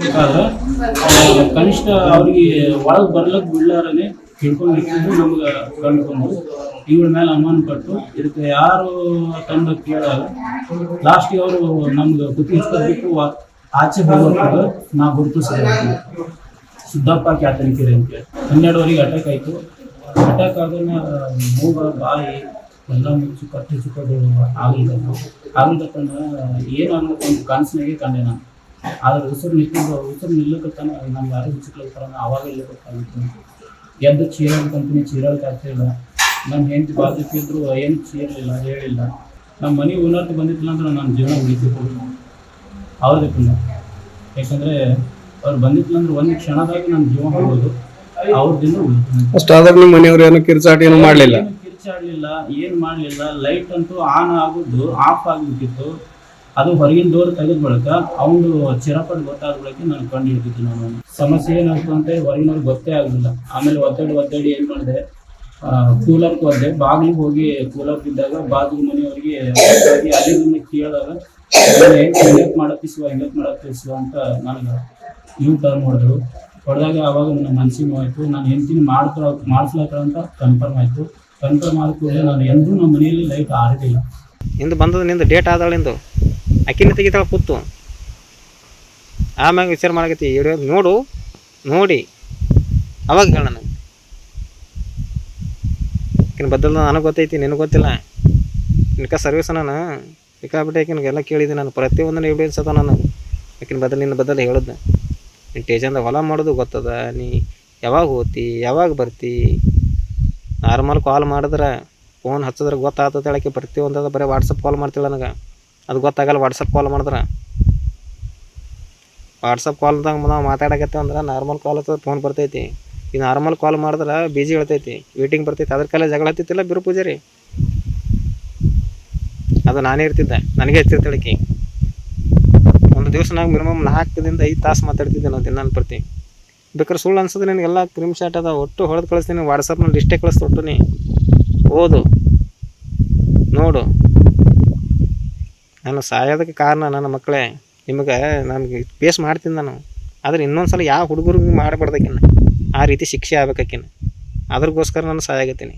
ಬೇಕಾದ್ರೆ ಕನಿಷ್ಠ ಅವ್ರಿಗೆ ಒಳಗೆ ಬರ್ಲಕ್ ಬಿಡ್ಲಾರನೆ ಹಿಡ್ಕೊಂಡು ನಮ್ಗೆ ಕಂಡುಕೊಂಡು ಇವಳ ಮೇಲೆ ಅನುಮಾನ ಪಟ್ಟು ಇದಕ್ಕೆ ಯಾರು ತಂದು ಕೇಳಲ್ಲ. ಲಾಸ್ಟಿಗೆ ಅವರು ನಮ್ಗೆ ಬಿಟ್ಟು ಆಚೆ ಹೋಗೋದು ನಾ ಗುರುತಿಸಿದೆ ಸಿದ್ದಪ್ಪ ಕ್ಯಾತನಿಕೆರೆ ಅಂತೇಳಿ ಹನ್ನೆರಡುವರೆಗೆ ಅಟ್ಯಾಕ್ ಆಯಿತು. ಅಟ್ಯಾಕ್ ಆಗೋಣ ಮೂಗ, ಬಾಯಿ ಎಲ್ಲ ಮುಚ್ಚಿ ಕಟ್ಟಿ ಚುಕ್ಕೋದು ಆಗಲಿಲ್ಲ ಏನು ಅನ್ನೋ ಒಂದು ಕನಸಿನಾಗೆ ಕಂಡೆ ನಾನು. ಆದ್ರೆ ಉಸಿರು ನಿಂತಿದ್ದು ಉಸಿರು ನಿಲ್ಲಕತ್ತಾನ ನಮ್ಗೆ ಯಾರು ಹುಚ್ಚಕ್ಲತ್ತಾರ ಅವಾಗ ಇಲ್ಲಕತ್ತಾಗಿತ್ತು ಎದ್ದು ಚೀರಾಳ ಕಂಪನಿ ಚೀರಲ್ ಇಲ್ಲ. ನಮ್ಮ ಹೆಂಡತಿ ಬಾಧಿಸಿದ್ರು ಏನು ಚೀರಲಿಲ್ಲ ಹೇಳಿಲ್ಲ. ನಮ್ಮ ಮನೆ ಓನರ್ಗೆ ಬಂದಿತ್ತಿಲ್ಲ ಅಂದ್ರೆ ನನ್ನ ಜೀವನ ಉಳಿತಿತ್ತು ಹೌದಪ್ಪ ಯಾಕಂದ್ರೆ ಅವ್ರು ಬಂದಿತ್ತಿಲ್ಲ ಅಂದ್ರೆ ಒಂದು ಕ್ಷಣದಾಗ ನನ್ನ ಜೀವ ಹೋಗೋದು ಅವ್ರ ದಿನ ಉಳಿತು ನಿಮ್ಮ ಮನೆಯವ್ರು ಏನು ಕಿರ್ಚಾಟ ಏನು ಮಾಡಲಿಲ್ಲ? ಕಿರ್ಚಾಡ್ಲಿಲ್ಲ ಏನ್ ಮಾಡ್ಲಿಲ್ಲ. ಲೈಟ್ ಅಂತೂ ಆನ್ ಆಗೋದು ಆಫ್ ಆಗ್ಬಿಟ್ಟಿತ್ತು ಅದು ಹೊರಗಿನ ಡೋರ್ ತೆಗೆದ ಬಳಿಕ ಅವನು ಚಿರಪಡ್ ಗೊತ್ತಾದ ಬಳಿಕ ನಾನು ಕಂಡು ಹಿಡಿದಿದ್ದು ನಾನು. ಸಮಸ್ಯೆ ಏನಾಯ್ತು ಅಂತ ಹೊರಗಿನವ್ರಿಗೆ ಗೊತ್ತೇ ಆಗಲಿಲ್ಲ ಆಮೇಲೆ ಒತ್ತಡಿ ಒತ್ತಡಿ ಏನ್ ಮಾಡಿದೆ? ಕೂಲರ್ ಹೋದೆ. ಬಾಗಿಲಿಗೆ ಹೋಗಿ ಕೂಲರ್ ಬಿದ್ದಾಗ ಬಾಗಿಲು ಮನೆಯವರಿಗೆ ಹೋಗಿ ಅಲ್ಲಿಂದ ಕೇಳಿದಾಗ ಹಿಂಗತ್ ಮಾಡತ್ತಿಸುವ ಹಿಂಗತ್ ಮಾಡತ್ತಿಸುವ ಅಂತ ನನಗೆ ಯೂ ಟರ್ನ್ ಹೊಡೆದ್ರು ಹೊಡೆದಾಗ ಅವಾಗ ನನ್ನ ಮನ್ಸಿಗೆ ಆಯಿತು ನಾನು ಹೆಂಡ್ತೀನಿ ಮಾಡ್ಕೊಳ ಮಾಡಿಸ್ಲಕ್ಕ ಅಂತ ಕನ್ಫರ್ಮ್ ಆಯ್ತು. ಕನ್ಫರ್ಮ್ ಆದ ಕೂಡಲೇ ನಾನು ಎಂದೂ ನಮ್ಮ ಮನೆಯಲ್ಲಿ ಲೈಟ್ ಆರಿದಿಲ್ಲ. ಇಂದು ಬಂದದ ನಿಂದು ಡೇಟ್ ಆದಳ ನಿಂದು ಅಕ್ಕಿನ ತೆಗಿತಾಳೆ ಕೂತು. ಆಮ್ಯಾಗ ವಿಚಾರ ಮಾಡಕತ್ತಿ ಹಿಡಿಯೋ ನೋಡು, ನೋಡಿ, ಅವಾಗ ಹೇಳ ನನಗೆ. ಆಕಿನ ಬದಲು ನನಗೆ ಗೊತ್ತೈತಿ, ನಿನಗೆ ಗೊತ್ತಿಲ್ಲ. ನಿನಕ ಸರ್ವಿಸ್ ನಾನು. ಸಿಕ್ಕಾಬಿಟ್ಟೆ ಆಕಿನಿಗೆಲ್ಲ ಕೇಳಿದ್ದೆ ನಾನು. ಪ್ರತಿಯೊಂದನ್ನು ಎವಿಡೆನ್ಸ್ ಅದ ನಾನು ಆಕಿನ ಬದಲು ನಿನ್ನ ಬದಲು ಹೇಳಿದ್ದೆ ನೀನು ಟೇಜಂದ ಹೊಲ ಮಾಡೋದು ಗೊತ್ತದ, ನೀ ಯಾವಾಗ ಹೋಗ್ತಿ, ಯಾವಾಗ ಬರ್ತಿ? ನಾರ್ಮಲ್ ಕಾಲ್ ಮಾಡಿದ್ರೆ ಫೋನ್ ಹಚ್ಚಿದ್ರೆ ಗೊತ್ತಾಗ್ತದೆ ಹೇಳಕ್ಕೆ ಪ್ರತಿಯೊಂದದ ಬರೀ ವಾಟ್ಸಪ್ ಕಾಲ್ ಮಾಡ್ತಿಲ್ಲ ನನಗೆ. ಅದು ಗೊತ್ತಾಗಲ್ಲ ವಾಟ್ಸಪ್ ಕಾಲ್ ಮಾಡಿದ್ರೆ. ವಾಟ್ಸಪ್ ಕಾಲ್ದಾಗ ನಾವು ಮಾತಾಡಕತ್ತೇವೆ ಅಂದ್ರೆ ನಾರ್ಮಲ್ ಕಾಲ್ ಹತ್ತದ ಫೋನ್ ಬರ್ತೈತಿ. ಈ ನಾರ್ಮಲ್ ಕಾಲ್ ಮಾಡಿದ್ರೆ ಬಿಜಿ ಹೇಳ್ತೈತಿ ವೇಟಿಂಗ್ ಬರ್ತೈತಿ, ಅದ್ರ ಕಾಲ ಜಗಳ ಹತ್ತಿತ್ತಿಲ್ಲ ಬಿರು ಪೂಜಾರಿ. ಅದು ನಾನೇ ಇರ್ತಿದ್ದೆ, ನನಗೆ ಹಚ್ಚಿರ್ತಾಳಕಿ ಒಂದು ದಿವಸ ನಾವು ಮಿನಿಮಮ್ ನಾಲ್ಕರಿಂದ ಐದು ತಾಸು ಮಾತಾಡ್ತಿದ್ದೆ ನಾವು ದಿನ ಪ್ರತಿ. ಬೇಕಾದ್ರೆ ಸುಳ್ಳು ಅನ್ಸೋದು ನಿನಗೆಲ್ಲ ಕ್ರಿಮ್ ಶಾಟ್ ಅದ ಒಟ್ಟು ಹೊಡೆದು ಕಳಿಸ್ತೀನಿ ವಾಟ್ಸಪ್ನಲ್ಲಿ ಲಿಸ್ಟೇ ಕಳಿಸ್ತು ನೀ ಓದು, ನೋಡು. ನಾನು ಸಾಯೋದಕ್ಕೆ ಕಾರಣ ನನ್ನ ಮಕ್ಕಳೇ, ನಿಮಗೆ ನನಗೆ ಪೇಸ್ ಮಾಡ್ತೀನಿ ನಾನು. ಆದರೆ ಇನ್ನೊಂದು ಸಲ ಯಾವ ಹುಡುಗರಿಗೂ ಮಾಡಬಾರ್ದಕ್ಕಿನ್ನ ಆ ರೀತಿ ಶಿಕ್ಷೆ ಆಗ್ಬೇಕಾಕಿನ್ನ ಅದ್ರಗೋಸ್ಕರ ನಾನು ಸಾಯಾಗತ್ತೀನಿ.